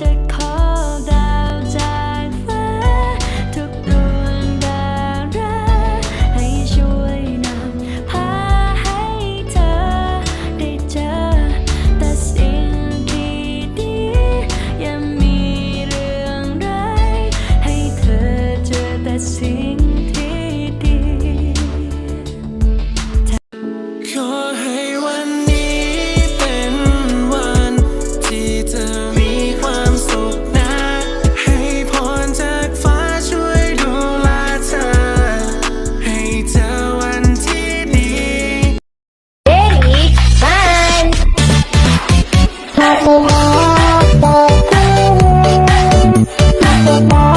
จะขอดาวจากฟ้า ทุกดวงดาราให้ช่วยนำพาให้เธอได้เจอ แต่สิ่งดีๆยังมีเรื่องรให้เธอเจอแต่สิ่ง Thank you.